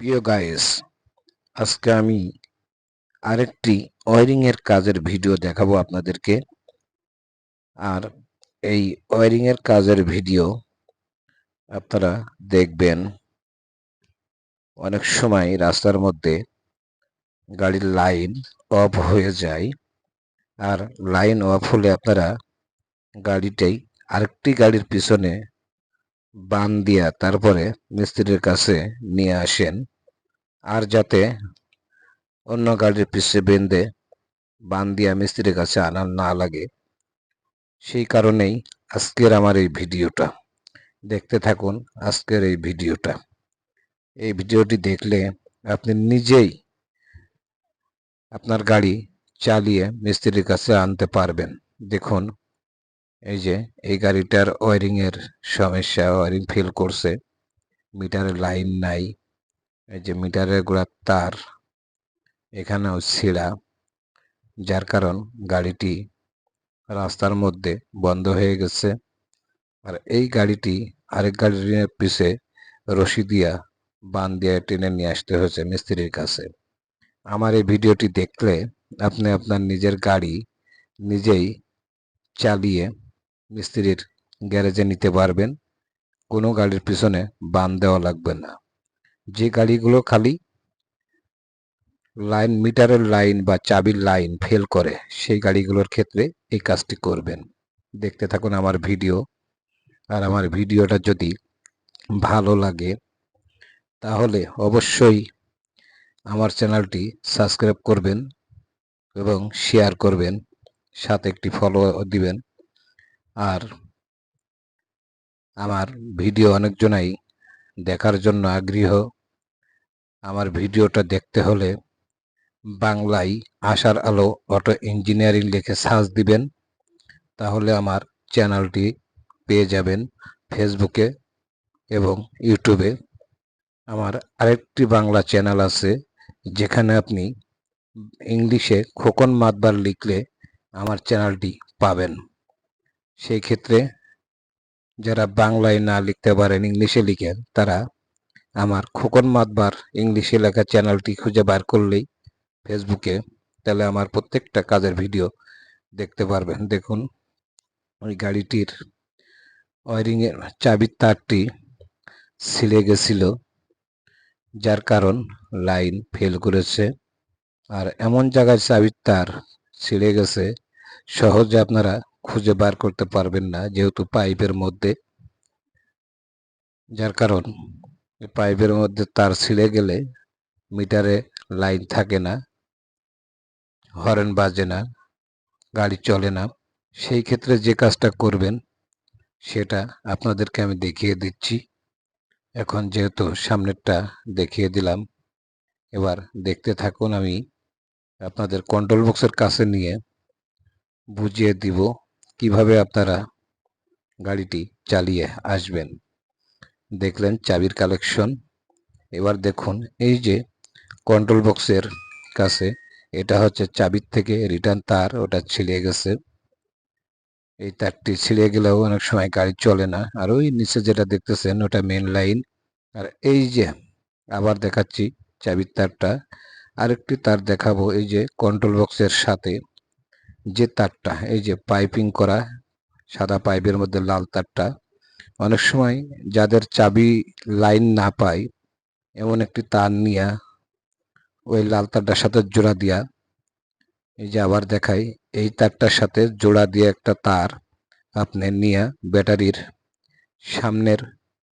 প্রিয় গাইস আজকে আমি আরেকটি ওয়ারিং এর কাজের ভিডিও দেখাবো আপনাদেরকে। আর এই ওয়ারিং এর কাজের ভিডিও আপনারা দেখবেন অনেক সময় রাস্তার মধ্যে গাড়ির লাইন অফ হয়ে যায়। আর লাইন অফ হলে আপনারা গাড়িটাই আরেকটি গাড়ির পিছনে বান দিয়া তারপরে মিস্ত্রির কাছে নিয়ে আসেন। আর যাতে অন্য গাড়ির পিছে বেঁধে বান দিয়া মিস্ত্রির কাছে আনা না লাগে। সেই কারণেই আজকের আমার এই ভিডিওটা। দেখতে থাকুন আজকের এই ভিডিওটা। এই ভিডিওটি দেখলে আপনি নিজেই আপনার গাড়ি চালিয়ে মিস্ত্রির কাছে আনতে পারবেন। দেখুন এই যে, এই গাড়িটার ওয়ারিং এর সমস্যা, ওয়ারিং ফেল করছে। মিটারের লাইন নাই, এই যে মিটারের গোড়ার তার, এখানেও ছিঁড়া। যার কারণ গাড়িটি রাস্তার মধ্যে বন্ধ হয়ে গেছে। আর এই গাড়িটি আরেক গাড়ির পিছে রশি দিয়া বান দিয়ে টেনে নিয়ে আসতে হয়েছে মিস্ত্রির কাছে। আমার এই ভিডিওটি দেখলে আপনি আপনার নিজের গাড়ি নিজেই চালিয়ে মিস্ত্রির গ্যারেজে নিতে পারবেন। কোনো গাড়ির পিছনে বান দেওয়া লাগবে না। যে গাড়িগুলো খালি লাইন, মিটারের লাইন বা চাবির লাইন ফেল করে, সেই গাড়িগুলোর ক্ষেত্রে এই কাজটি করবেন। দেখতে থাকুন আমার ভিডিও। আর আমার ভিডিওটা যদি ভালো লাগে, তাহলে অবশ্যই আমার চ্যানেলটি সাবস্ক্রাইব করবেন এবং শেয়ার করবেন, সাথে একটি ফলো দিবেন। আর আমার ভিডিও অনেকজনাই দেখার জন্য আগ্রহ। আমার ভিডিওটা দেখতে হলে বাংলায় আশার আলো অটো ইঞ্জিনিয়ারিং লিখে সার্চ দিবেন, তাহলে আমার চ্যানেলটি পেয়ে যাবেন ফেসবুকে এবং ইউটিউবে। আমার আরেকটি বাংলা চ্যানেল আছে, যেখানে আপনি ইংলিশে খোকন মাতবার লিখলে আমার চ্যানেলটি পাবেন। সেই ক্ষেত্রে যারা বাংলায় না লিখতে পারেন, ইংলিশে লিখেন, তারা আমার খোকন মাতবার ইংলিশে লেখা চ্যানেলটি খুঁজে বার করলেই ফেসবুকে তাহলে আমার প্রত্যেকটা কাজের ভিডিও দেখতে পারবেন। দেখুন, ওই গাড়িটির ওয়ারিংয়ের চাবির তারটি ছিঁড়ে গেছিল, যার কারণ লাইন ফেল করেছে। আর এমন জায়গায় চাবির তার ছিঁড়ে গেছে, সহজে আপনারা খুঁজে বার করতে পারবেন না, যেহেতু পাইপের মধ্যে। যার কারণ পাইপের মধ্যে তার ছিঁড়ে গেলে মিটারে লাইন থাকে না হরেন বাজে না, গাড়ি চলে না। সেই ক্ষেত্রে যে কাজটা করবেন, সেটা আপনাদেরকে আমি দেখিয়ে দিচ্ছি। এখন যেহেতু সামনেরটা দেখিয়ে দিলাম, এবার দেখতে থাকুন, আমি আপনাদের কন্ট্রোল বক্সের কাছে নিয়ে বুঝিয়ে দিব কীভাবে আপনারা গাড়িটি চালিয়ে আসবেন? দেখলেন চাবির কালেকশন এবার দেখুন, এই যে কন্ট্রোল বক্সের কাছে, এটা হচ্ছে চাবির থেকে রিটার্ন তার, ওটা ছিঁড়ে গেছে। এই তারটি ছিঁড়ে গেলেও অনেক সময় গাড়ি চলে না। আর ওই নিচে যেটা দেখতেছেন, ওটা মেন লাইন আর এই যে আবার দেখাচ্ছি চাবির তারটা, আরেকটি তার দেখাবো, এই যে কন্ট্রোল বক্সের সাথে। যে তারটা, এই যে পাইপিং করা, সাদা পাইপের মধ্যে লাল তারটা, অনেক সময় যাদের চাবি লাইন না পায় এমন একটি তার নিয়ে, ওই লাল তারটার সাথে জোড়া দিয়া, এই যে আবার দেখাই, এই তারটার সাথে জোড়া দিয়ে একটা তার আপনি নিয়ে ব্যাটারির সামনের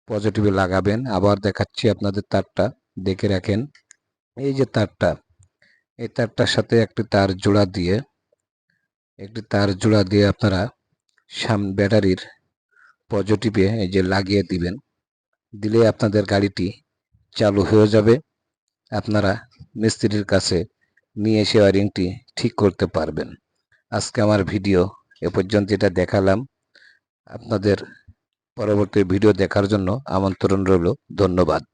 পজিটিভে লাগাবেন। আবার দেখাচ্ছি আপনাদের তারটা, দেখে রাখেন। এই যে তারটা, এই তারটার সাথে একটি তার জোড়া দিয়ে একটি তার জোড়া দিয়ে আপনারা সাম, ব্যাটারির পজিটিভে এই যে লাগিয়ে দিবেন। দিলে আপনাদের গাড়িটি চালু হয়ে যাবে। আপনারা মিস্ত্রির কাছে নিয়ে এসে ওয়ারিংটি ঠিক করতে পারবেন। আজকে আমার ভিডিও এ পর্যন্ত এটা দেখালাম। আপনাদের পরবর্তী ভিডিও দেখার জন্য আমন্ত্রণ রইল। ধন্যবাদ।